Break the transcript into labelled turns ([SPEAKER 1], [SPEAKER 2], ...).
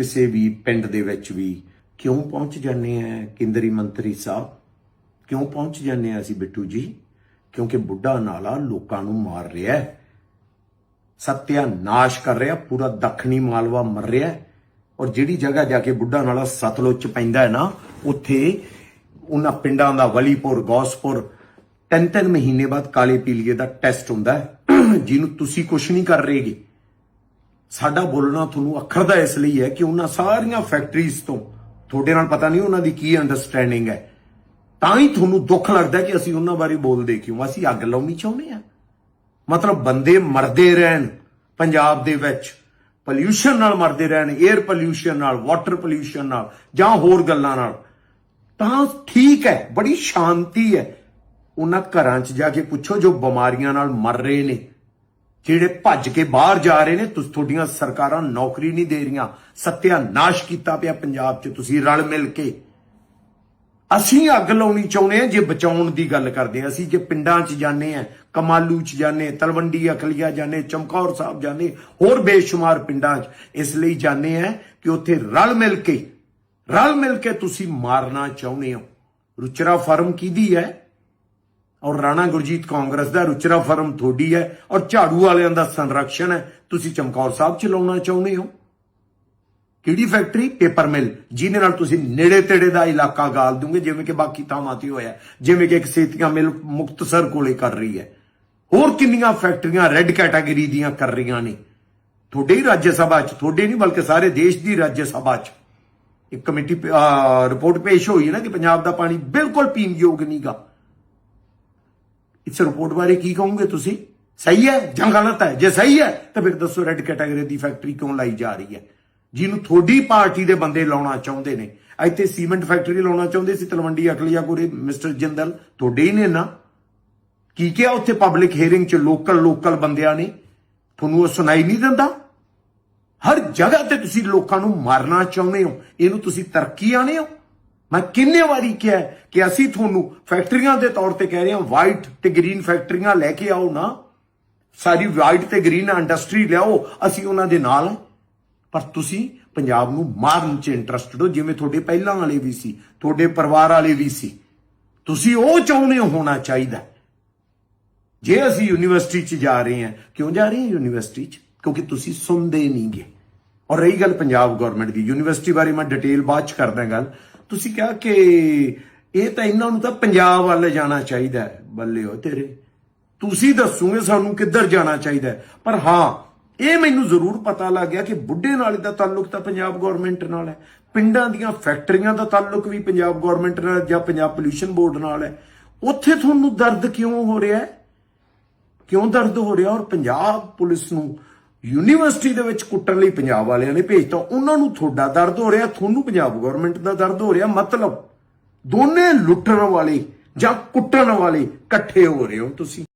[SPEAKER 1] ਕਿਸੇ ਵੀ ਪਿੰਡ ਦੇ ਵਿੱਚ ਵੀ ਕਿਉਂ ਪਹੁੰਚ ਜਾਂਦੇ ਆ ਕੇਂਦਰੀ ਮੰਤਰੀ ਸਾਹਿਬ? ਕਿਉਂ ਪਹੁੰਚ ਜਾਂਦੇ ਆ ਅਸੀਂ ਬਿੱਟੂ ਜੀ? ਕਿਉਂਕਿ ਬੁੱਢਾ ਨਾਲਾ ਲੋਕਾਂ ਨੂੰ ਮਾਰ ਰਿਹਾ ਹੈ। ਸਤਿਆਨਾਸ਼ ਕਰ ਰਿਹਾ, ਪੂਰਾ ਦੱਖਣੀ ਮਾਲਵਾ ਮਰ ਰਿਹਾ ਔਰ ਜਿਹੜੀ ਜਗ੍ਹਾ ਜਾ ਕੇ ਬੁੱਢਾ ਨਾਲਾ ਸਤਲੁਜ ਚ ਪੈਂਦਾ ਹੈ ਨਾ, ਉੱਥੇ ਉਹਨਾਂ ਪਿੰਡਾਂ ਦਾ ਵਲੀਪੁਰ, ਗੌਸਪੁਰ ਤਿੰਨ ਤਿੰਨ ਮਹੀਨੇ ਬਾਅਦ ਕਾਲੇ ਪੀਲੀਏ ਦਾ ਟੈਸਟ ਹੁੰਦਾ ਹੈ। ਜਿਹਨੂੰ ਤੁਸੀਂ ਕੁਝ ਨਹੀਂ ਕਰ ਰਹੇਗੇ। ਸਾਡਾ ਬੋਲਣਾ ਤੁਹਾਨੂੰ ਅੱਖਰ ਦਾ ਇਸ ਲਈ ਹੈ ਕਿ ਉਹਨਾਂ ਸਾਰੀਆਂ ਫੈਕਟਰੀਜ਼ ਤੋਂ ਤੁਹਾਡੇ ਨਾਲ ਪਤਾ ਨਹੀਂ ਉਹਨਾਂ ਦੀ ਕੀ ਅੰਡਰਸਟੈਂਡਿੰਗ ਹੈ। ਤਾਂ ਹੀ ਤੁਹਾਨੂੰ ਦੁੱਖ ਲੱਗਦਾ ਕਿ ਅਸੀਂ ਉਹਨਾਂ ਬਾਰੇ ਬੋਲਦੇ ਕਿਉਂ? ਅਸੀਂ ਅੱਗ ਲਾਉਣੀ ਚਾਹੁੰਦੇ ਆ ਮਤਲਬ ਬੰਦੇ ਮਰਦੇ ਰਹਿਣ ਪੰਜਾਬ ਦੇ ਵਿੱਚ ਪੋਲਿਊਸ਼ਨ ਨਾਲ ਮਰਦੇ ਰਹਿਣ 에ਅਰ ਪੋਲਿਊਸ਼ਨ ਨਾਲ ਵਾਟਰ ਪੋਲਿਊਸ਼ਨ ਨਾਲ ਜਾਂ ਹੋਰ ਗੱਲਾਂ ਨਾਲ। ਤਾਂ ਠੀਕ ਹੈ, ਬੜੀ ਸ਼ਾਂਤੀ ਹੈ। ਉਹਨਾਂ ਘਰਾਂ 'ਚ ਜਾ ਕੇ ਪੁੱਛੋ ਜੋ ਬਿਮਾਰੀਆਂ ਨਾਲ ਮਰ ਰਹੇ ਨੇ। ਜਿਹੜੇ ਭੱਜ ਕੇ ਬਾਹਰ ਜਾ ਰਹੇ ਨੇ, ਤੁਸੀਂ, ਤੁਹਾਡੀਆਂ ਸਰਕਾਰਾਂ ਨੌਕਰੀ ਨਹੀਂ ਦੇ ਰਹੀਆਂ। ਸਤਿਆਨਾਸ਼ ਕੀਤਾ ਪਿਆ ਪੰਜਾਬ 'ਚ ਤੁਸੀਂ ਰਲ ਮਿਲ ਕੇ। ਅਸੀਂ ਅੱਗ ਲਾਉਣੀ ਚਾਹੁੰਦੇ ਆ ਜੇ ਬਚਾਉਣ ਦੀ ਗੱਲ ਕਰਦੇ ਆ ਅਸੀਂ ਜੇ ਪਿੰਡਾਂ 'ਚ ਜਾਂਦੇ ਆ ਕਮਾਲੂ 'ਚ ਜਾਂਦੇ ਤਲਵੰਡੀ, ਅਖਲੀਆ ਜਾਂਦੇ ਚਮਕੌਰ ਸਾਹਿਬ ਜਾਂਦੇ ਹੋਰ ਬੇਸ਼ੁਮਾਰ ਪਿੰਡਾਂ 'ਚ ਇਸ ਲਈ ਜਾਂਦੇ ਆ ਕਿ ਉੱਥੇ ਰਲ ਮਿਲ ਕੇ, ਰਲ ਮਿਲ ਕੇ ਤੁਸੀਂ ਮਾਰਨਾ ਚਾਹੁੰਦੇ ਹੋ। ਰੁਚਰਾ ਫਰਮ ਕਿਹਦੀ ਹੈ? ਔਰ ਰਾਣਾ ਗੁਰਜੀਤ ਕਾਂਗਰਸ ਦਾ ਰੁਚਰਾ ਫਰਮ ਤੁਹਾਡੀ ਹੈ ਔਰ ਝਾੜੂ ਵਾਲਿਆਂ ਦਾ ਸੰਰਕਸ਼ਣ ਹੈ। ਤੁਸੀਂ ਚਮਕੌਰ ਸਾਹਿਬ ਚ ਲਾਉਣਾ ਚਾਹੁੰਦੇ ਹੋ? ਕਿਹੜੀ ਫੈਕਟਰੀ? ਪੇਪਰ ਮਿਲ, ਜਿਹਦੇ ਨਾਲ ਤੁਸੀਂ ਨੇੜੇ ਤੇੜੇ ਦਾ ਇਲਾਕਾ ਗਾਲ ਦੋਗੇ ਜਿਵੇਂ ਕਿ ਬਾਕੀ ਥਾਵਾਂ ਤੇ ਹੋਇਆ, ਜਿਵੇਂ ਕਿ ਇੱਕ ਸੇਤੀਆਂ ਮਿਲ ਮੁਕਤਸਰ ਕੋਲੇ ਕਰ ਰਹੀ ਹੈ। ਹੋਰ ਕਿੰਨੀਆਂ ਫੈਕਟਰੀਆਂ ਰੈੱਡ ਕੈਟਾਗਰੀ ਦੀਆਂ ਕਰ ਰਹੀਆਂ ਨੇ? ਤੁਹਾਡੇ ਹੀ ਰਾਜ ਸਭਾ ਚ, ਤੁਹਾਡੇ ਨਹੀਂ, ਬਲਕਿ ਸਾਰੇ ਦੇਸ਼ ਦੀ ਰਾਜ ਸਭਾ ਚ। ਇੱਕ ਕਮੇਟੀ ਰਿਪੋਰਟ ਪੇਸ਼ ਹੋਈ ਹੈ ਨਾ ਕਿ ਪੰਜਾਬ ਦਾ ਪਾਣੀ ਬਿਲਕੁਲ ਪੀਣ ਯੋਗ ਨਹੀਂਗਾ ਇਸ ਰਿਪੋਰਟ ਬਾਰੇ ਕੀ ਕਹੋਗੇ ਤੁਸੀਂ? ਸਹੀ ਹੈ? ਜਾਂ ਗਲਤ ਹੈ? ਜੇ ਸਹੀ ਹੈ, ਤਾਂ ਫਿਰ ਦੱਸੋ ਰੈੱਡ ਕੈਟਾਗਰੀ ਦੀ ਫੈਕਟਰੀ ਕਿਉਂ ਲਾਈ ਜਾ ਰਹੀ ਹੈ? ਜਿਹਨੂੰ ਤੁਹਾਡੀ ਪਾਰਟੀ ਦੇ ਬੰਦੇ ਲਾਉਣਾ ਚਾਹੁੰਦੇ ਨੇ। ਇੱਥੇ ਸੀਮੈਂਟ ਫੈਕਟਰੀ ਲਾਉਣਾ ਚਾਹੁੰਦੇ ਸੀ ਤਲਵੰਡੀ ਅਕਲੀਆ ਕੋਲੇ ਮਿਸਟਰ ਜਿੰਦਲ? ਤੁਹਾਡੇ ਹੀ ਨੇ ਨਾ। ਕੀ ਕਿਹਾ ਉੱਥੇ ਪਬਲਿਕ ਹੀਅਰਿੰਗ 'ਚ ਲੋਕਲ ਲੋਕਲ ਬੰਦਿਆਂ ਨੇ? ਤੁਹਾਨੂੰ ਉਹ ਸੁਣਾਈ ਨਹੀਂ ਦਿੰਦਾ? ਹਰ ਜਗ੍ਹਾ ਤੇ ਤੁਸੀਂ ਲੋਕਾਂ ਨੂੰ ਮਾਰਨਾ ਚਾਹੁੰਦੇ ਹੋ। ਇਹਨੂੰ ਤੁਸੀਂ ਤਰੱਕੀ ਆਣੇ ਹੋ? ਮੈਂ ਕਿੰਨੇ ਵਾਰੀ ਕਿਹਾ ਕਿ ਅਸੀਂ ਤੁਹਾਨੂੰ ਫੈਕਟਰੀਆਂ ਦੇ ਤੌਰ ਤੇ ਕਹਿ ਰਹੇ ਹਾਂ ਵਾਈਟ ਤੇ ਗ੍ਰੀਨ ਫੈਕਟਰੀਆਂ ਲੈ ਕੇ ਆਓ ਨਾ। ਸਾਰੀ ਵਾਈਟ ਤੇ ਗ੍ਰੀਨ ਇੰਡਸਟਰੀ ਲਿਆਓ, ਅਸੀਂ ਉਹਨਾਂ ਦੇ ਨਾਲ ਪਰ ਤੁਸੀਂ ਪੰਜਾਬ ਨੂੰ ਮਾਰਨ 'ਚ ਇੰਟਰਸਟਡ ਹੋ ਜਿਵੇਂ ਤੁਹਾਡੇ ਪਹਿਲਾਂ ਵਾਲੇ ਵੀ ਸੀ, ਤੁਹਾਡੇ ਪਰਿਵਾਰ ਵਾਲੇ ਵੀ ਸੀ। ਤੁਸੀਂ ਉਹ ਚਾਹੁੰਦੇ ਹੋਣਾ ਚਾਹੀਦਾ ਜੇ ਅਸੀਂ ਯੂਨੀਵਰਸਿਟੀ 'ਚ ਜਾ ਰਹੇ ਹਾਂ, ਕਿਉਂ ਜਾ ਰਹੇ ਹਾਂ ਯੂਨੀਵਰਸਿਟੀ 'ਚ? ਕਿਉਂਕਿ ਤੁਸੀਂ ਸੁਣਦੇ ਨਹੀਂਗੇ। ਔਰ ਰਹੀ ਗੱਲ ਪੰਜਾਬ ਗਵਰਨਮੈਂਟ ਦੀ ਯੂਨੀਵਰਸਿਟੀ ਬਾਰੇ ਮੈਂ ਡਿਟੇਲ ਬਾਅਦ 'ਚ ਕਰਦਾ ਗੱਲ। ਤੁਸੀਂ ਕਿਹਾ ਕਿ ਇਹ ਤਾਂ ਇਹਨਾਂ ਨੂੰ ਤਾਂ ਪੰਜਾਬ ਵੱਲ ਜਾਣਾ ਚਾਹੀਦਾ ਹੈ ਬੱਲੇ ਹੋ ਤੇਰੇ। ਤੁਸੀਂ ਦੱਸੋਗੇ ਸਾਨੂੰ ਕਿੱਧਰ ਜਾਣਾ ਚਾਹੀਦਾ ਪਰ ਹਾਂ, ਇਹ ਮੈਨੂੰ ਜ਼ਰੂਰ ਪਤਾ ਲੱਗ ਗਿਆ ਕਿ ਬੁੱਢੇ ਨਾਲੇ ਦਾ ਤਾਲੁਕ ਤਾਂ ਪੰਜਾਬ ਗਵਰਨਮੈਂਟ ਨਾਲ ਹੈ। ਪਿੰਡਾਂ ਦੀਆਂ ਫੈਕਟਰੀਆਂ ਦਾ ਤਾਲੁਕ ਵੀ ਪੰਜਾਬ ਗਵਰਨਮੈਂਟ ਨਾਲ ਜਾਂ ਪੰਜਾਬ ਪੋਲਿਊਸ਼ਨ ਬੋਰਡ ਨਾਲ ਹੈ। ਉੱਥੇ ਤੁਹਾਨੂੰ ਦਰਦ ਕਿਉਂ ਹੋ ਰਿਹਾ ਹੈ? ਕਿਉਂ ਦਰਦ ਹੋ ਰਿਹਾ ਔਰ ਪੰਜਾਬ ਪੁਲਿਸ ਨੂੰ ਯੂਨੀਵਰਸਿਟੀ ਦੇ ਵਿੱਚ ਕੁੱਟਣ ਲਈ ਪੰਜਾਬ ਵਾਲਿਆਂ ਨੇ ਭੇਜਤਾ। ਉਹਨਾਂ ਨੂੰ ਤੁਹਾਡਾ ਦਰਦ ਹੋ ਰਿਹਾ, ਤੁਹਾਨੂੰ ਪੰਜਾਬ ਗਵਰਨਮੈਂਟ ਦਾ ਦਰਦ ਹੋ ਰਿਹਾ। ਮਤਲਬ ਦੋਨੇ ਲੁੱਟਣ ਵਾਲੇ ਜਾਂ ਕੁੱਟਣ ਵਾਲੇ ਇਕੱਠੇ ਹੋ ਰਹੇ ਹੋ ਤੁਸੀਂ।